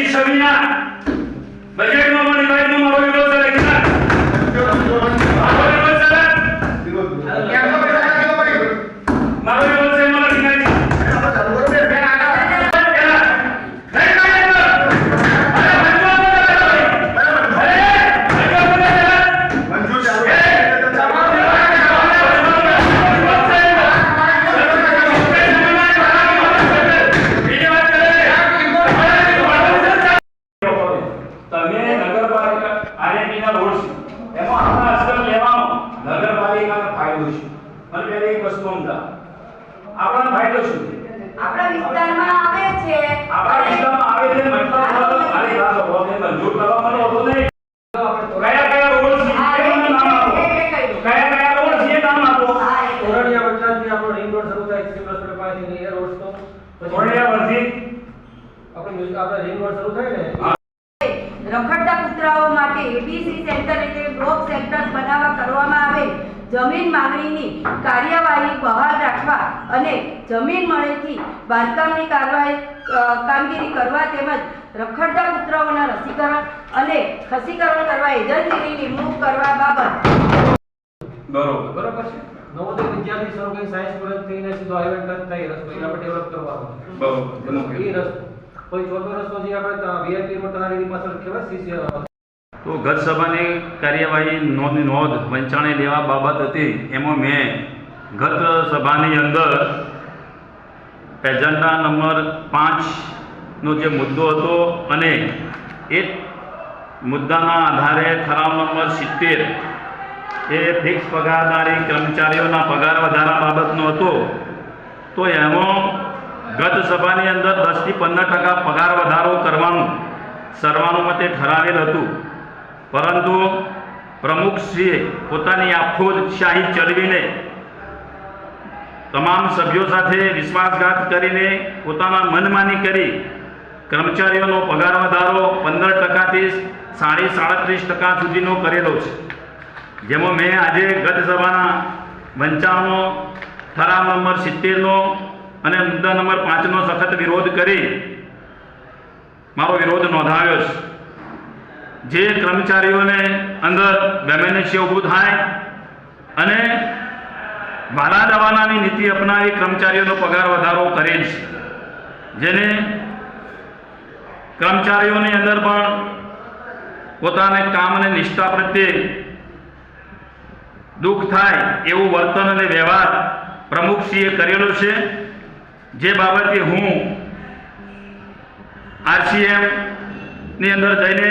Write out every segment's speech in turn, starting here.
sisa niya. માટીના road છે. એમાં આપણે આશ્રમ લેવાનો. નગરપાલિકાનો ફાયદો છે. મને પહેલા એક વસ્તુ સમજા આપણો ફાયદો શું આપણા વિસ્તારમાં આવે છે. આપણા વિસ્તારમાં આવે છે મતલબ મારી વાત હોવાને મંજૂર કરવા મને હોતો નહીં. ઓરડિયા વચ્ચાથી શરૂ થાય છે. આપણે આપણે રિંગ રોડ શરૂ થાય ને સેન્ટર સેન્ટર બનાવવા કરવામાં આવે. જમીન માંગણીની કાર્યવાહી બહાર રાખવા અને જમીન મળેથી બાંધકામની કાર્યવાહી કામગીરી કરવા તેમજ રખડતા કૂતરાઓના રસીકરણ અને ખસીકરણ કરવા એજન્સીની નિમણૂક કરવા બાબત. બરોબર. બરોબર છે. નવોદય વિદ્યાર્થી શરૂ સાયન્સ કોલેજ થઈને સીધો હાઈવે ટચ થાય રસ્તો એ આપણે ડેવલપ કરવાનો બરોબર. એ રસ્તો કોઈ ચોથો રસ્તો જે આપણે વીઆઈપી રોડ તમારી પાછળ કહેવાય સીસી તો ગત સભાની કાર્યવાહી નોંધની નોંધ વંચાણે લેવા બાબત હતી, એમાં મેં ગત સભાની અંદર એજન્ડા નંબર પાંચનો જે મુદ્દો હતો અને એ મુદ્દાના આધારે ઠરાવ નંબર સિત્તેર એ ફિક્સ પગારદારી કર્મચારીઓના પગાર વધારા બાબતનો હતો. તો એમાં ગત સભાની અંદર દસથી પંદર ટકા પગાર વધારો કરવાનું સર્વાનુમતે ઠરાવેલ હતું. પરંતુ પ્રમુખશ્રીએ પોતાની આફોજ શાહી ચલવીને તમામ સભ્યો સાથે વિશ્વાસઘાત કરીને પોતાના મનમાની કરી કર્મચારીઓનો પગાર વધારો પંદર ટકાથી સાડી સાડત્રીસ ટકા સુધીનો કરેલો છે. જેમાં મેં આજે ગત સભાના વંચાણનો ઠરાવ નંબર સિત્તેરનો અને મુદ્દા નંબર પાંચનો સખત વિરોધ કરી મારો વિરોધ નોંધાવ્યો છે. જે કર્મચારીઓને અંદર વેમેનિશ્ય ઊભું થાય અને વાલા દવાનાની નીતિ અપનાવી કર્મચારીઓનો પગાર વધારો કરેલ છે જેને કર્મચારીઓની અંદર પણ પોતાને કામ અને નિષ્ઠા પ્રત્યે દુઃખ થાય એવું વર્તન અને વ્યવહાર પ્રમુખશ્રીએ કરેલો છે. જે બાબતે હું આરસીએમની અંદર જઈને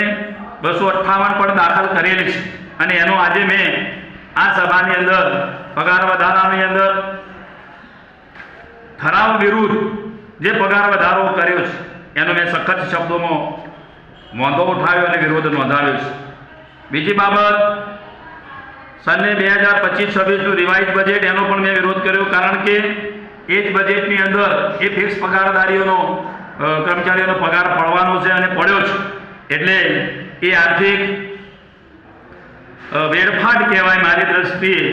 બસો અઠ્ઠાવન પણ દાખલ કરેલ છે. અને એનો આજે મેં આ સભાની અંદર, પગાર વધારાની અંદર, ઠરાવ વિરુદ્ધ જે પગાર વધારો કર્યો છે, એનો મેં સખત શબ્દોમાં વાંધો ઉઠાવ્યો અને વિરોધ નોંધાવ્યો છે. બીજી બાબત, સને બે હજાર પચીસ છવ્વીસનું રિવાઇઝ બજેટ એનો પણ મેં વિરોધ કર્યો, કારણ કે એ જ બજેટની અંદર એ ફિક્સ પગારદારીઓનો કર્મચારીઓનો પગાર પડવાનો છે અને પડ્યો છે. એટલે એ આર્થિક વેડફાટ કહેવાય મારી દ્રષ્ટિએ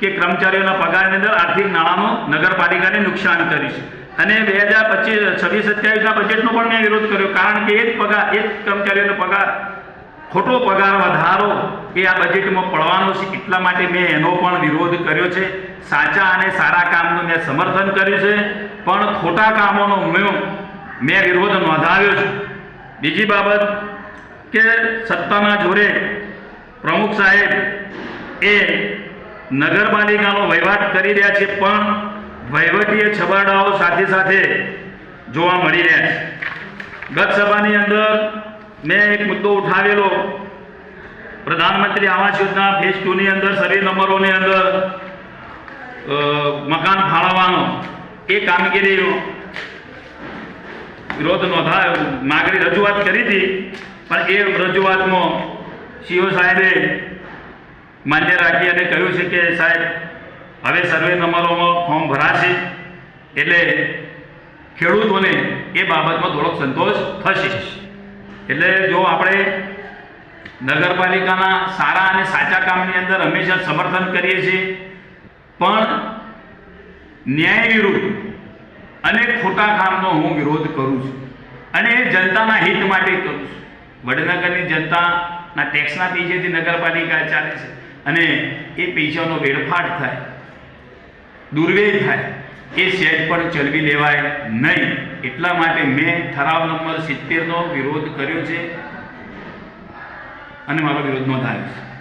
કે કર્મચારીઓના પગારની અંદર આર્થિક નાણાંનું નગરપાલિકાને નુકસાન કરીશ અને બે હજાર પચીસ, છવ્વીસ સત્યાવીસના બજેટનો પણ મેં વિરોધ કર્યો, કારણ કે એ જ પગાર, એ જ કર્મચારીઓનો પગાર, ખોટો પગાર વધારો એ આ બજેટમાં પડવાનો છે, એટલા માટે મેં એનો પણ વિરોધ કર્યો છે. સાચા અને સારા કામનું મેં સમર્થન કર્યું છે, પણ ખોટા કામોનો મેં મેં વિરોધ નોંધાવ્યો છે. બીજી બાબત કે સત્તાના જોરે પ્રમુખ સાહેબ એ નગરપાલિકાનો વહીવટ કરી રહ્યા છે, પણ વહીવટીય છબાડાઓ સાથે સાથે જોવા મળી રહ્યા છે. ગત સભાની અંદર મેં એક મુદ્દો ઉઠાવેલો. પ્રધાનમંત્રી આવાસ યોજના ફેઝ ટુની અંદર, સર્વે નંબરોની અંદર મકાન ફાળવવાનો એ કામગીરી વિરોધ નોંધાયો. માગણી રજૂઆત કરી હતી. પણ એ રજૂઆતમાં સીઓ સાહેબે માન્ય રાખી અને કહ્યું છે કે સાહેબ, હવે સર્વે નંબરોમાં ફોર્મ ભરાશે એટલે ખેડૂતોને એ બાબતમાં થોડોક સંતોષ થશે. એટલે જો આપણે નગરપાલિકાના સારા અને સાચા કામની અંદર હંમેશા સમર્થન કરીએ છીએ, પણ ન્યાય વિરુદ્ધ અને ખોટા કામનો હું વિરોધ કરું છું અને એ જનતાના હિત માટે કરું છું. વડનગરની જનતાના ટેક્સના પૈસેથી નગરપાલિકા ચાલે છે અને એ પૈસાનો વેડફાટ થાય, દુર્વ્યય થાય, એ સેજ પણ ચલવી લેવાય નહીં. એટલા માટે મેં ઠરાવ નંબર સિત્તેરનો વિરોધ કર્યો છે અને મારો વિરોધ નોંધાયો છે.